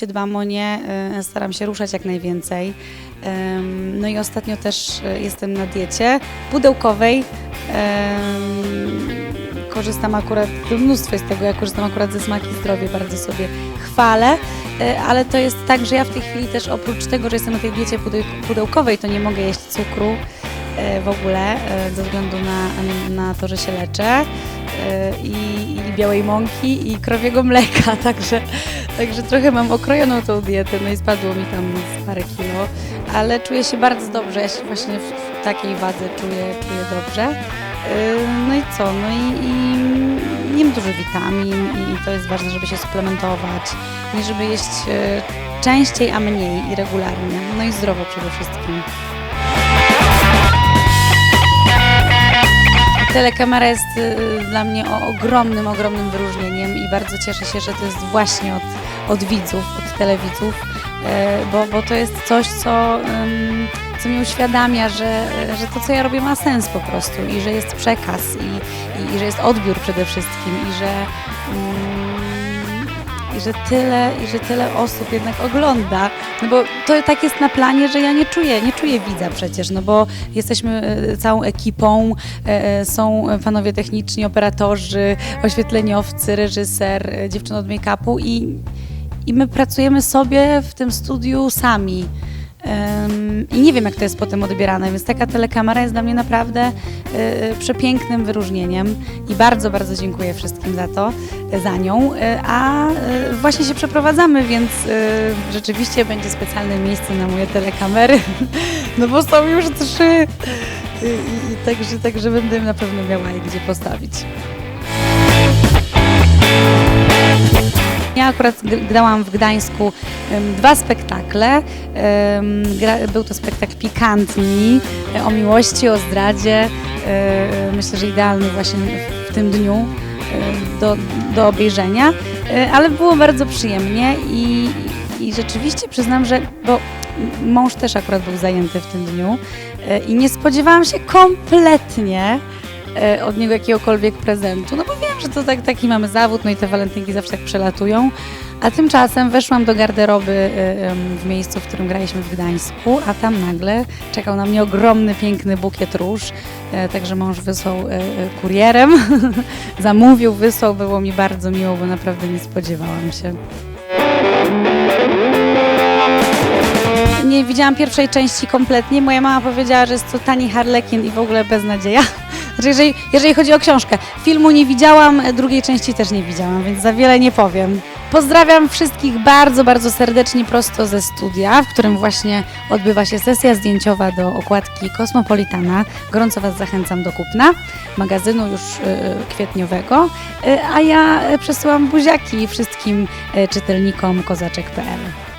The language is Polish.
rzeczywiście dbam o nie, e, staram się ruszać jak najwięcej. No i ostatnio też e, jestem na diecie pudełkowej. Korzystam akurat, mnóstwo jest tego, ja korzystam akurat ze Smaki Zdrowie, bardzo sobie chwalę, e, ale to jest tak, że ja w tej chwili też oprócz tego, że jestem na tej diecie pudeł- pudełkowej, to nie mogę jeść cukru w ogóle, e, ze względu na, na to, że się leczę e, i, i białej mąki i krowiego mleka, także, także trochę mam okrojoną tą dietę, no i spadło mi tam parę kilo, ale czuję się bardzo dobrze, ja się właśnie w, takiej wadze czuję, czuję dobrze. No i co? No i, i jem dużo witamin i to jest ważne, żeby się suplementować, nie żeby jeść e, częściej, a mniej i regularnie. No i zdrowo przede wszystkim. Telekamera jest y, dla mnie ogromnym, ogromnym wyróżnieniem i bardzo cieszę się, że to jest właśnie od, od widzów, od telewidzów, e, bo, bo to jest coś, co, co mi uświadamia, że, że to, co ja robię, ma sens po prostu i że jest przekaz i, i, i że jest odbiór przede wszystkim i że, ym, i że tyle, i że tyle osób jednak ogląda, no bo to tak jest na planie, że ja nie czuję, nie czuję widza przecież, no bo jesteśmy e, całą ekipą, e, e, są panowie techniczni, operatorzy, oświetleniowcy, reżyser, dziewczyny od make-upu i, i my pracujemy sobie w tym studiu sami. I nie wiem, jak to jest potem odbierane, więc taka telekamera jest dla mnie naprawdę y, przepięknym wyróżnieniem i bardzo, bardzo dziękuję wszystkim za to, za nią. Y, a y, właśnie się przeprowadzamy, więc rzeczywiście będzie specjalne miejsce na moje telekamery, no bo są już trzy. I, i także, także będę na pewno miała je gdzie postawić. Ja akurat grałam w Gdańsku dwa spektakle. Był to spektakl pikantni e, o miłości, o zdradzie. E, myślę, że idealny właśnie w, tym dniu e, do, do obejrzenia, E, ale było bardzo przyjemnie i, i rzeczywiście przyznam, że bo mąż też akurat był zajęty w tym dniu e, i nie spodziewałam się kompletnie e, od niego jakiegokolwiek prezentu, no bo wiem, że to tak, taki mamy zawód, no i te walentynki zawsze tak przelatują, a tymczasem weszłam do garderoby e, w miejscu, w którym graliśmy w Gdańsku, a tam nagle czekał na mnie ogromny, piękny bukiet róż, e, także mąż wysłał e, e, kurierem, zamówił, wysłał, było mi bardzo miło, bo naprawdę nie spodziewałam się. Nie widziałam pierwszej części kompletnie. Moja mama powiedziała, że jest to tani harlekin i w ogóle beznadzieja. Znaczy, jeżeli, jeżeli chodzi o książkę. Filmu nie widziałam, drugiej części też nie widziałam, więc za wiele nie powiem. Pozdrawiam wszystkich bardzo, bardzo serdecznie prosto ze studia, w którym właśnie odbywa się sesja zdjęciowa do okładki Kosmopolitana. Gorąco Was zachęcam do kupna magazynu już e, kwietniowego, E, a ja e, przesyłam buziaki wszystkim czytelnikom kozaczek.pl.